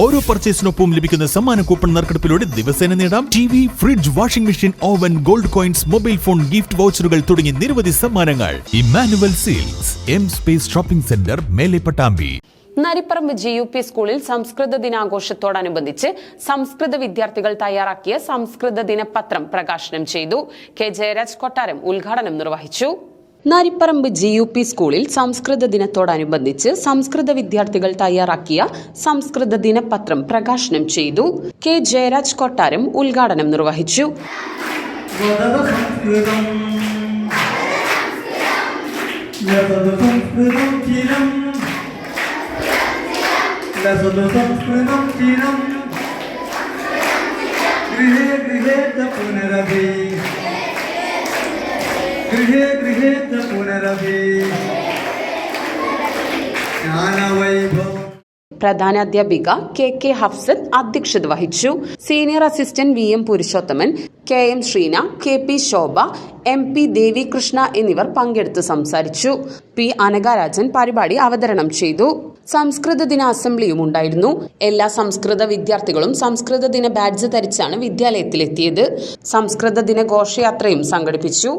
ഓരോ പർച്ചേസിനൊപ്പം ലഭിക്കുന്ന സമ്മാന കൂപ്പൺ നറുക്കെടുപ്പിലൂടെ ദിവസേന നേടാം. T V fridge washing machine oven gold coins mobile phone gift വൗച്ചറുകൾ തുടങ്ങി നിരവധി സമ്മാനങ്ങൾ. Emmanuel Silks M space shopping centre മേലെ Pattambi. Naripparamba G U P സ്കൂളിൽ സംസ്കൃത ദിനാഘോഷത്തോടനുബന്ധിച്ച് സംസ്കൃത വിദ്യാർത്ഥികൾ തയ്യാറാക്കിയ സംസ്കൃത ദിനപത്രം പ്രകാശനം ചെയ്തു. കെ ജയരാജ് കൊട്ടാരം ഉദ്ഘാടനം നിർവഹിച്ചു. നരിപ്പറമ്പ് ജി യു പി സ്കൂളിൽ സംസ്കൃത ദിനത്തോടനുബന്ധിച്ച് സംസ്കൃത വിദ്യാർത്ഥികൾ തയ്യാറാക്കിയ സംസ്കൃത ദിനപത്രം പ്രകാശനം ചെയ്തു. കെ ജയരാജ് കൊട്ടാരം ഉദ്ഘാടനം നിർവഹിച്ചു. ഗൃഹേ ഗൃഹേ ഗൃഹേ ഗൃഹേ ച പുനരഭി. ജ്ഞാനവൈഭവം. കെ കെ ഹഫ്സത്ത് അധ്യക്ഷത വഹിച്ചു. Senior assistant V M Purushothaman K M Sreena K P Shobha M P Devikrishna എന്നിവർ പങ്കെടുത്ത് സംസാരിച്ചു. പി അനകരാജൻ പരിപാടി അവതരണം ചെയ്തു. സംസ്കൃത ദിന അസംബ്ലിയും ഉണ്ടായിരുന്നു. എല്ലാ സംസ്കൃത വിദ്യാർത്ഥികളും സംസ്കൃത ദിന ബാഡ്ജ് ധരിച്ചാണ് വിദ്യാലയത്തിലെത്തിയത്. സംസ്കൃത ദിന ഘോഷയാത്രയും സംഘടിപ്പിച്ചു.